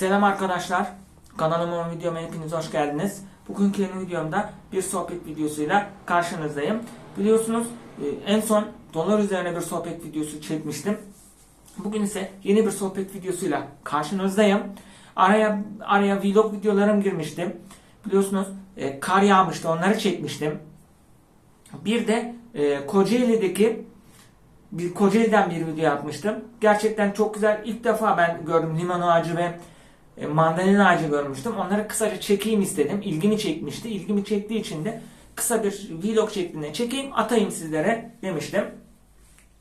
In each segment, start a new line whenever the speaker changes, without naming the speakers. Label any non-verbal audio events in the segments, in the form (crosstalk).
Selam arkadaşlar. Kanalıma videoma hepiniz hoş geldiniz. Bugünkü yeni videomda bir sohbet videosuyla karşınızdayım. Biliyorsunuz e, en son dolar üzerine bir sohbet videosu çekmiştim. Bugün ise yeni bir sohbet videosuyla karşınızdayım. Araya araya vlog videolarım girmişti. Biliyorsunuz e, kar yağmıştı onları çekmiştim. Bir de e, Kocaeli'deki bir Kocaeli'den bir video yapmıştım. Gerçekten çok güzel. İlk defa ben gördüm limon ağacı ve mandalina ağacı görmüştüm. Onları kısaca çekeyim istedim. İlgimi çekmişti. İlgimi çektiği için de kısa bir vlog şeklinde çekeyim atayım sizlere demiştim.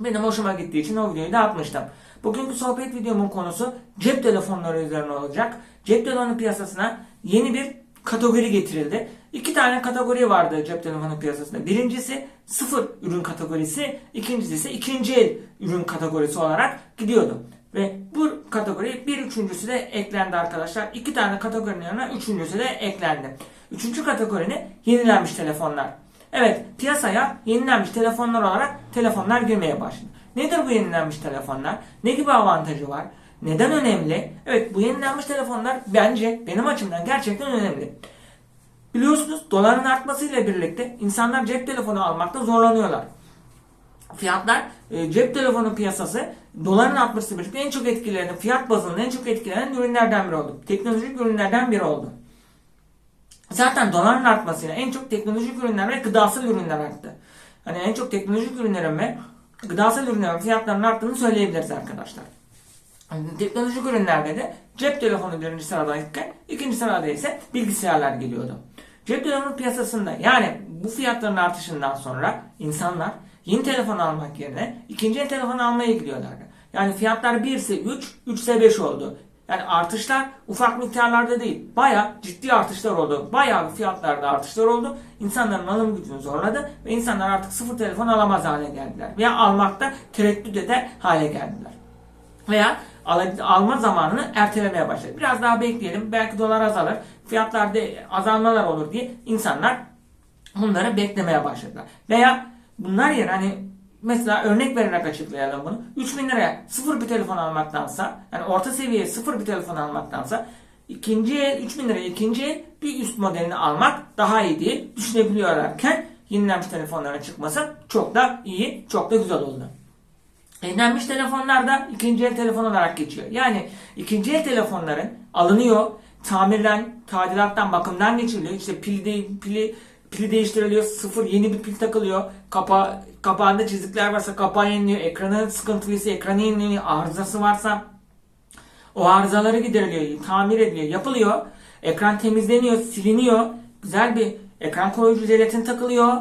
Benim hoşuma gittiği için o videoyu da atmıştım. Bugünkü sohbet videomun konusu cep telefonları üzerine olacak. Cep telefonu piyasasına yeni bir kategori getirildi. İki tane kategori vardı cep telefonu piyasasında. Birincisi sıfır ürün kategorisi, ikincisi ise ikinci el ürün kategorisi olarak gidiyordu. Ve bu kategori bir üçüncüsü de eklendi arkadaşlar. İki tane kategorinin yanına üçüncüsü de eklendi. Üçüncü kategorinin yenilenmiş telefonlar. Evet piyasaya yenilenmiş telefonlar olarak telefonlar girmeye başladı. Nedir bu yenilenmiş telefonlar? Ne gibi avantajı var? Neden önemli? Evet bu yenilenmiş telefonlar bence benim açımdan gerçekten önemli. Biliyorsunuz doların artmasıyla birlikte insanlar cep telefonu almakta zorlanıyorlar. Fiyatlar e, cep telefonu piyasası doların artmasıyla birlikte en çok etkilenen fiyat bazında en çok etkilenen ürünlerden biri oldu. Teknolojik ürünlerden biri oldu. Zaten doların artmasıyla en çok teknolojik ürünler ve gıdasal ürünler arttı. Hani en çok teknolojik ürünlerin ve gıdasal ürünlerin fiyatlarının arttığını söyleyebiliriz arkadaşlar. Yani teknolojik ürünlerde de cep telefonu birinci sıradayken ikinci sırada ise bilgisayarlar geliyordu. Cep telefonu piyasasında yani bu fiyatların artışından sonra insanlar yeni telefon almak yerine ikinci el telefon almaya gidiyorlardı. Yani fiyatlar 1 ise 3, 3 ise 5 oldu. Yani artışlar ufak miktarlarda değil. Baya ciddi artışlar oldu. Baya fiyatlarda artışlar oldu. İnsanların alım gücünü zorladı ve insanlar artık sıfır telefon alamaz hale geldiler. Veya almakta tereddüt eder hale geldiler. Veya al- alma zamanını ertelemeye başladı. Biraz daha bekleyelim. Belki dolar azalır. Fiyatlarda azalmalar olur diye insanlar bunları beklemeye başladılar. Veya bunlar yer hani mesela örnek vererek açıklayalım bunu. 3000 liraya sıfır bir telefon almaktansa yani orta seviye sıfır bir telefon almaktansa ikinci el 3000 liraya ikinci bir üst modelini almak daha iyi diye düşünebiliyorlarken yenilenmiş telefonların çıkması çok da iyi, çok da güzel oldu. Yenilenmiş telefonlar da ikinci el telefon olarak geçiyor. Yani ikinci el telefonların alınıyor, tamirden, tadilattan, bakımdan geçiriliyor. İşte pili, pili, pili değiştiriliyor, sıfır yeni bir pil takılıyor. Kapa, kapağında çizikler varsa kapağı yeniliyor, ekranı sıkıntılıysa ekranı yeniliyor, arızası varsa o arızaları gideriliyor, tamir ediliyor, yapılıyor. Ekran temizleniyor, siliniyor. Güzel bir ekran koruyucu jelatin takılıyor.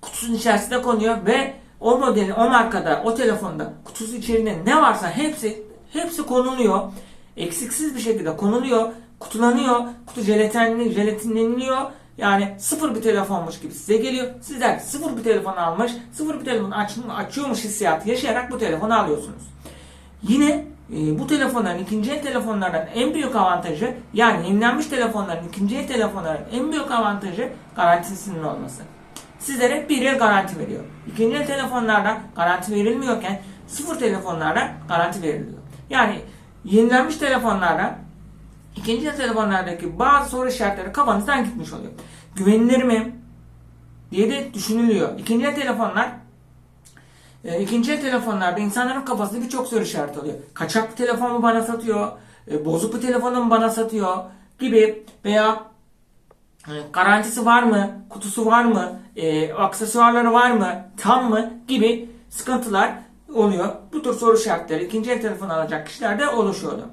Kutusunun içerisine konuyor ve o modelin, o markada, o telefonda kutusu içerisinde ne varsa hepsi hepsi konuluyor. Eksiksiz bir şekilde konuluyor, kutulanıyor, kutu jelatinli, jelatinleniliyor. Yani sıfır bir telefonmuş gibi size geliyor. Sizler sıfır bir telefon almış, sıfır bir telefon aç, açıyormuş hissiyatı yaşayarak bu telefonu alıyorsunuz. Yine e, bu telefonların ikinci el telefonlardan en büyük avantajı yani yenilenmiş telefonların ikinci el telefonların en büyük avantajı garantisinin olması. Sizlere bir yıl garanti veriyor. İkinci el telefonlardan garanti verilmiyorken sıfır telefonlardan garanti veriliyor. Yani yenilenmiş telefonlardan ikinci el telefonlardaki bazı soru işaretleri kafanızdan gitmiş oluyor. Güvenilir mi? diye de düşünülüyor. İkinci el telefonlar e, ikinci el telefonlarda insanların kafasında birçok soru işareti oluyor. Kaçak bir telefon mu bana satıyor? E, bozuk bir telefonu mu bana satıyor? Gibi veya e, garantisi var mı? Kutusu var mı? E, aksesuarları var mı? Tam mı? Gibi sıkıntılar oluyor. Bu tür soru işaretleri ikinci el telefon alacak kişilerde oluşuyordu.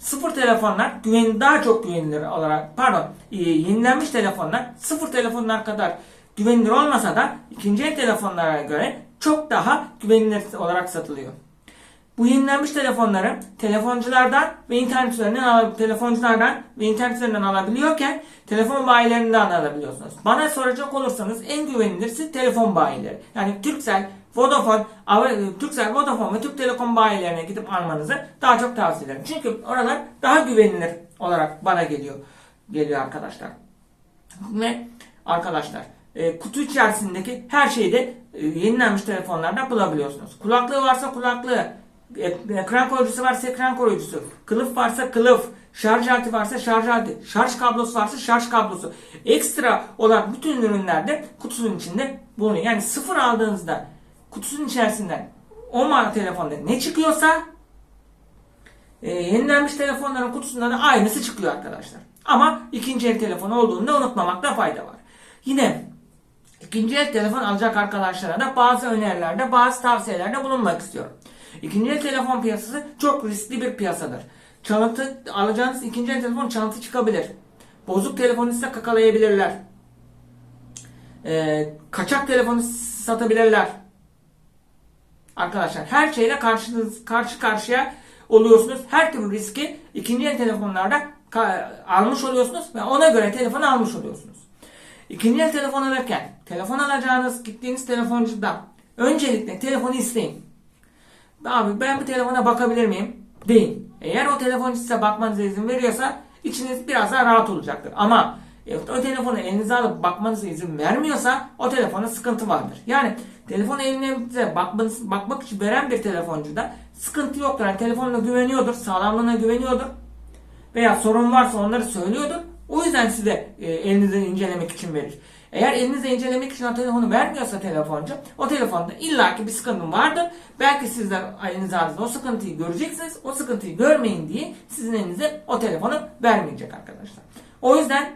Sıfır telefonlar güven daha çok güvenilir olarak pardon e, yenilenmiş telefonlar sıfır telefonlar kadar güvenilir olmasa da ikinci el telefonlara göre çok daha güvenilir olarak satılıyor. Bu yenilenmiş telefonları telefonculardan ve internet üzerinden telefonculardan ve internet üzerinden alabiliyorken telefon bayilerinden alabiliyorsunuz. Bana soracak olursanız en güvenilirsi telefon bayileri. Yani Turkcell, Vodafone, Ava- Turkcell, Vodafone ve Türk Telekom bayilerine gidip almanızı daha çok tavsiye ederim. Çünkü oralar daha güvenilir olarak bana geliyor geliyor arkadaşlar. Ve arkadaşlar e, kutu içerisindeki her şeyi de e, yenilenmiş telefonlarda bulabiliyorsunuz. Kulaklığı varsa kulaklığı, Ekran koruyucusu varsa ekran koruyucusu. Kılıf varsa kılıf. Şarj aleti varsa şarj aleti. Şarj kablosu varsa şarj kablosu. Ekstra olan bütün ürünlerde kutusunun içinde bulunuyor. Yani sıfır aldığınızda kutusunun içerisinden o marka telefonda ne çıkıyorsa e, yenilenmiş telefonların kutusunda da aynısı çıkıyor arkadaşlar. Ama ikinci el telefon olduğunu da unutmamakta fayda var. Yine ikinci el telefon alacak arkadaşlara da bazı önerilerde, bazı tavsiyelerde bulunmak istiyorum. İkinci el telefon piyasası çok riskli bir piyasadır. Çalıntı, alacağınız ikinci el telefon çalıntı çıkabilir. Bozuk telefonu size kakalayabilirler. Ee, kaçak telefonu satabilirler. Arkadaşlar her şeyle karşınız, karşı karşıya oluyorsunuz. Her türlü riski ikinci el telefonlarda almış oluyorsunuz ve ona göre telefon almış oluyorsunuz. İkinci el telefon alırken telefon alacağınız gittiğiniz telefoncudan öncelikle telefonu isteyin. Abi ben bu telefona bakabilir miyim? Deyin. Eğer o telefoncu size bakmanıza izin veriyorsa içiniz biraz daha rahat olacaktır. Ama e, o telefonu elinize alıp bakmanıza izin vermiyorsa o telefonda sıkıntı vardır. Yani telefonu elinize bakmanız, bakmak için veren bir telefoncuda sıkıntı yoktur. Yani telefonuna güveniyordur, sağlamlığına güveniyordur. Veya sorun varsa onları söylüyordur. O yüzden size e, elinizden incelemek için verir. Eğer elinizde incelemek için o telefonu vermiyorsa telefoncu, o telefonda illaki bir sıkıntı vardır. Belki sizler elinize aldığınızda o sıkıntıyı göreceksiniz. O sıkıntıyı görmeyin diye sizin elinize o telefonu vermeyecek arkadaşlar. O yüzden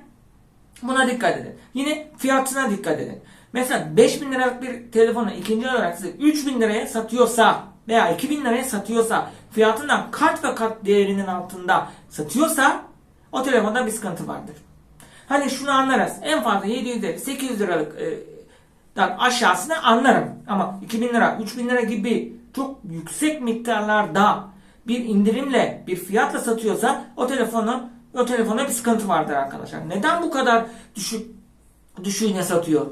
buna dikkat edin. Yine fiyatına dikkat edin. Mesela 5000 liralık bir telefonu ikinci olarak size 3000 liraya satıyorsa veya 2000 liraya satıyorsa fiyatından kat ve kat değerinin altında satıyorsa o telefonda bir sıkıntı vardır. Hani şunu anlarız. En fazla 700 lira, 800 liralık e, aşağısını anlarım. Ama 2000 lira, 3000 lira gibi çok yüksek miktarlarda bir indirimle, bir fiyatla satıyorsa o telefonu o telefonda bir sıkıntı vardır arkadaşlar. Neden bu kadar düşük düşüğüne satıyor?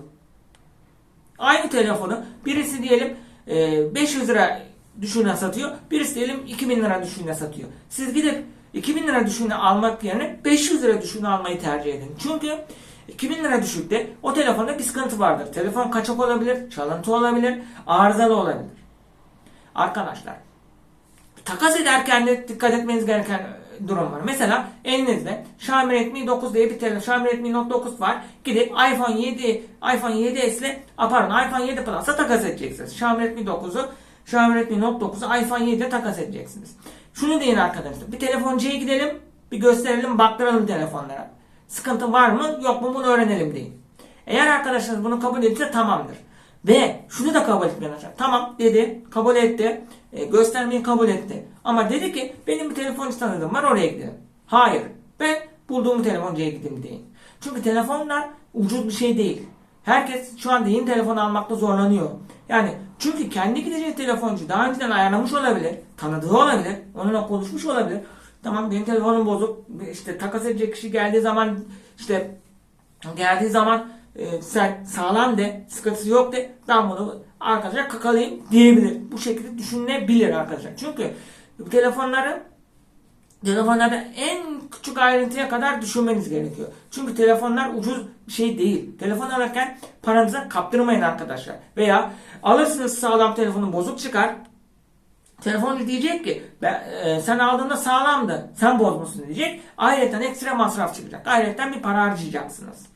Aynı telefonu birisi diyelim e, 500 lira düşüğüne satıyor. Birisi diyelim 2000 lira düşüğüne satıyor. Siz gidip 2000 lira düşüğüne almak yerine 500 lira düşüğüne almayı tercih edin. Çünkü 2000 lira düşükte o telefonda bir sıkıntı vardır. Telefon kaçak olabilir, çalıntı olabilir, arızalı olabilir. Arkadaşlar takas ederken de dikkat etmeniz gereken durum var. Mesela elinizde Xiaomi Redmi 9 diye bir telefon, Xiaomi Redmi Note 9 var. Gidip iPhone 7, iPhone 7s ile, pardon iPhone 7 Plus'a takas edeceksiniz. Xiaomi Redmi 9'u, Xiaomi Redmi Note 9'u iPhone 7 ile takas edeceksiniz. Şunu deyin arkadaşlar. Bir telefoncuya gidelim, bir gösterelim, baktıralım telefonlara. Sıkıntı var mı, yok mu bunu öğrenelim deyin. Eğer arkadaşınız bunu kabul edilse tamamdır. Ve şunu da kabul etmeyen. Tamam dedi, kabul etti, e, göstermeyi kabul etti. Ama dedi ki benim bir telefoncu tanıdığım var oraya gidelim. Hayır, ben bulduğum telefoncuya gideyim deyin. Çünkü telefonlar ucuz bir şey değil. Herkes şu anda yeni telefon almakta zorlanıyor. Yani çünkü kendi gideceği telefoncu daha önceden ayarlamış olabilir, tanıdığı olabilir, onunla konuşmuş olabilir. Tamam benim telefonum bozuk, işte takas edecek kişi geldiği zaman işte geldiği zaman e, sen sağlam de, sıkıntısı yok de, ben bunu arkadaşlar kakalayayım diyebilir. Bu şekilde düşünülebilir arkadaşlar. Çünkü bu telefonları telefonlarda en küçük ayrıntıya kadar düşünmeniz gerekiyor. Çünkü telefonlar ucuz bir şey değil. Telefon alırken paranıza kaptırmayın arkadaşlar. Veya alırsınız sağlam telefonu bozuk çıkar. Telefoncu diyecek ki ben, e, sen aldığında sağlamdı. Sen bozmuşsun diyecek. Ayrıca ekstra masraf çıkacak. Ayrıca bir para harcayacaksınız.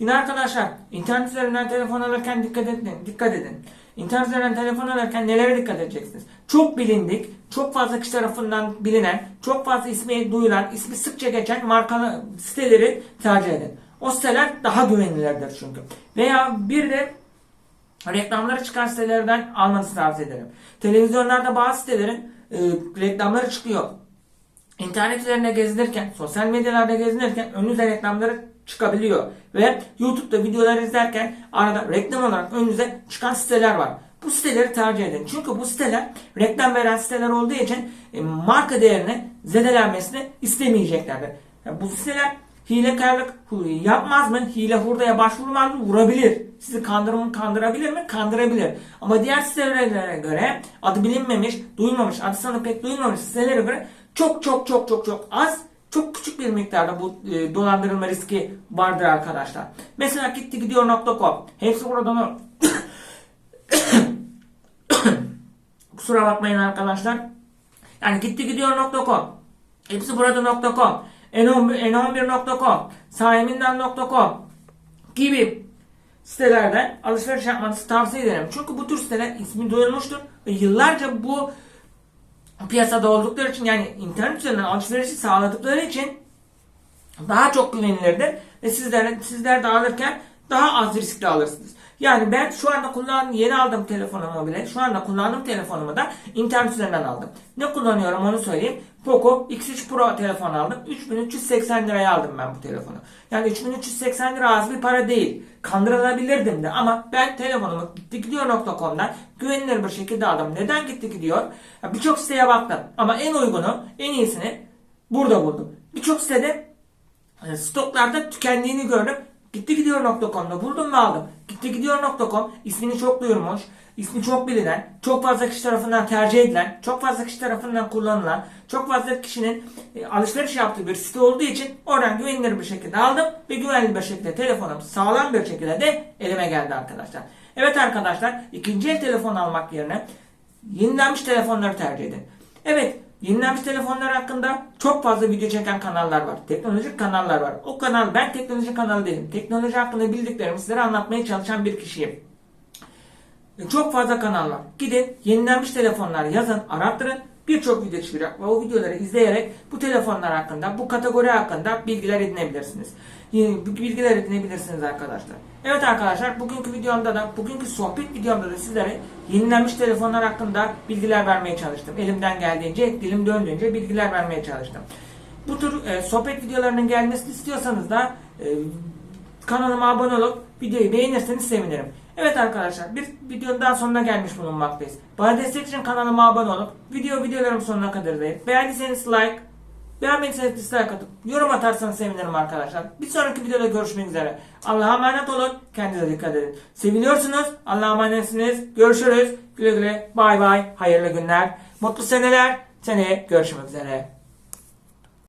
Yine arkadaşlar internet üzerinden telefon alırken dikkat edin. Dikkat edin. İnternet üzerinden telefon alırken nelere dikkat edeceksiniz? Çok bilindik, çok fazla kişi tarafından bilinen, çok fazla ismi duyulan, ismi sıkça geçen markalı siteleri tercih edin. O siteler daha güvenilirdir çünkü. Veya bir de reklamları çıkan sitelerden almanızı tavsiye ederim. Televizyonlarda bazı sitelerin e, reklamları çıkıyor. İnternet üzerinde gezinirken, sosyal medyalarda gezinirken önünüze reklamları çıkabiliyor. Ve YouTube'da videolar izlerken arada reklam olarak önünüze çıkan siteler var. Bu siteleri tercih edin. Çünkü bu siteler reklam veren siteler olduğu için e, marka değerini zedelenmesini istemeyeceklerdir. Yani bu siteler hilekarlık yapmaz mı? Hile hurdaya başvurmaz mı? Vurabilir. Sizi kandırır kandırabilir mi? Kandırabilir. Ama diğer sitelere göre adı bilinmemiş, duymamış, adı sana pek duyulmamış sitelere göre çok çok çok çok çok az çok küçük bir miktarda bu e, dolandırılma riski vardır arkadaşlar. Mesela gitti gidiyor.com. Hepsi buradan (coughs) Kusura bakmayın arkadaşlar. Yani gittigidiyor.com, hepsi burada.com, n11.com, sahibinden.com gibi sitelerden alışveriş yapmanızı tavsiye ederim. Çünkü bu tür siteler ismi duyulmuştur yıllarca bu piyasada oldukları için yani internet üzerinden alışverişi sağladıkları için daha çok güvenilirdir ve sizler sizler de alırken daha az riskli alırsınız. Yani ben şu anda kullandığım yeni aldığım telefonumu bile şu anda kullandığım telefonumu da internet üzerinden aldım. Ne kullanıyorum onu söyleyeyim. Poco X3 Pro telefon aldım. 3380 liraya aldım ben bu telefonu. Yani 3380 lira az bir para değil. Kandırılabilirdim de ama ben telefonumu gittigidiyor.com'dan güvenilir bir şekilde aldım. Neden gitti gidiyor? Ya Birçok siteye baktım ama en uygunu, en iyisini burada buldum. Birçok sitede e, stoklarda tükendiğini gördüm. Gittigidiyor.com'da buldum ve aldım. Gittigidiyor.com ismini çok duyurmuş, ismi çok bilinen, çok fazla kişi tarafından tercih edilen, çok fazla kişi tarafından kullanılan, çok fazla kişinin e, alışveriş yaptığı bir site olduğu için oradan güvenilir bir şekilde aldım ve güvenli bir şekilde telefonum sağlam bir şekilde de elime geldi arkadaşlar. Evet arkadaşlar ikinci el telefon almak yerine yenilenmiş telefonları tercih edin. Evet Yenilenmiş telefonlar hakkında çok fazla video çeken kanallar var. Teknolojik kanallar var. O kanal ben teknoloji kanalı değilim. Teknoloji hakkında bildiklerimi sizlere anlatmaya çalışan bir kişiyim. E, Çok fazla kanal var. Gidin yenilenmiş telefonlar yazın, arattırın. Birçok video çıkacak ve o videoları izleyerek bu telefonlar hakkında, bu kategori hakkında bilgiler edinebilirsiniz. Yeni bilgiler edinebilirsiniz arkadaşlar. Evet arkadaşlar bugünkü videomda da, bugünkü sohbet videomda da sizlere yenilenmiş telefonlar hakkında bilgiler vermeye çalıştım. Elimden geldiğince, dilim döndüğünce bilgiler vermeye çalıştım. Bu tür e, sohbet videolarının gelmesini istiyorsanız da e, kanalıma abone olup videoyu beğenirseniz sevinirim. Evet arkadaşlar bir videonun daha sonuna gelmiş bulunmaktayız. Bana destek için kanalıma abone olup video videolarım sonuna kadar izleyin. Beğendiyseniz like, beğenmediyseniz dislike atıp yorum atarsanız sevinirim arkadaşlar. Bir sonraki videoda görüşmek üzere. Allah'a emanet olun. Kendinize dikkat edin. Seviliyorsunuz. Allah'a emanetsiniz. Görüşürüz. Güle güle. Bay bay. Hayırlı günler. Mutlu seneler. Seneye görüşmek üzere.